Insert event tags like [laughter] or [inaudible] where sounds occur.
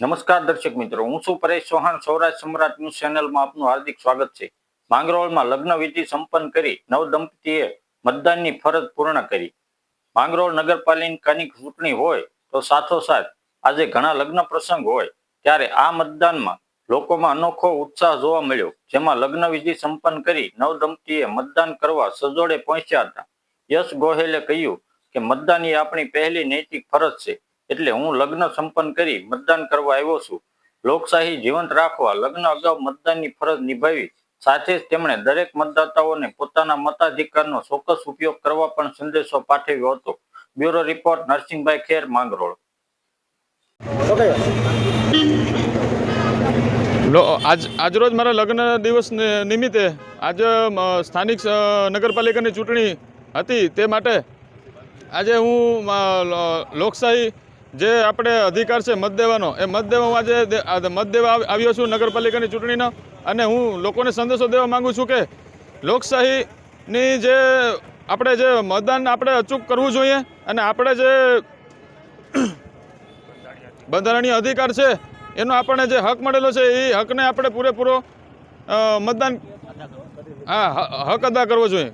નમસ્કાર દર્શક મિત્રો, હું છું પરેશ ચૌહાણ, સૌરાષ્ટ્ર સમ્રાટ ન્યૂઝ ચેનલમાં આપનું હાર્દિક સ્વાગત છે. માંગરોળમાં લગ્ન વિધિ સંપન્ન કરી નવ દંપતીએ મતદાનની ફરજ પૂર્ણ કરી. માંગરોળ નગરપાલિકાની ચૂંટણી હોય તો સાથોસાથ આજે ઘણા લગ્ન પ્રસંગ હોય ત્યારે આ મતદાનમાં લોકોમાં અનોખો ઉત્સાહ જોવા મળ્યો. જેમાં લગ્ન વિધિ સંપન્ન કરી નવ દંપતીએ મતદાન કરવા સજોડે પહોંચ્યા હતા. યશ ગોહેલે કહ્યું કે મતદાન એ આપણી પહેલી નૈતિક ફરજ છે. એટલે હું લગ્ન સંપન્ન કરી મતદાન કરવા આવ્યો છું. લોકશાહી જીવંત રાખવા લગ્ન અગાઉ મતદાનની ફરજ નિભાવી. સાથે જ તેમણે દરેક મતદાતાઓને પોતાના મતાધિકારનો ચોક્કસ ઉપયોગ કરવા પણ સંદેશો પાઠવ્યો હતો. Bureau report, Narsinhbhai Kher, Mangrol. આજ, આજરોજ મારા લગ્ન દિવસ નિમિત્તે આજ સ્થાનિક નગરપાલિકાની ચૂંટણી હતી તે માટે આજે હું લોકશાહી જે આપણે અધિકાર છે મત દેવાનો, એ મત દેવા આજે મત દેવા આવ- આવ્યો છું નગરપાલિકાની ચૂંટણીનો, અને હું લોકોને સંદેશો દેવા માગું છું કે લોકશાહીની જે આપણે જે મતદાન આપણે અચૂક કરવું જોઈએ, અને આપણે જે [coughs] બંધારણીય અધિકાર છે, એનો આપણને જે હક મળેલો છે, એ હકને આપણે પૂરેપૂરો મતદાન હા હક અદા કરવો જોઈએ.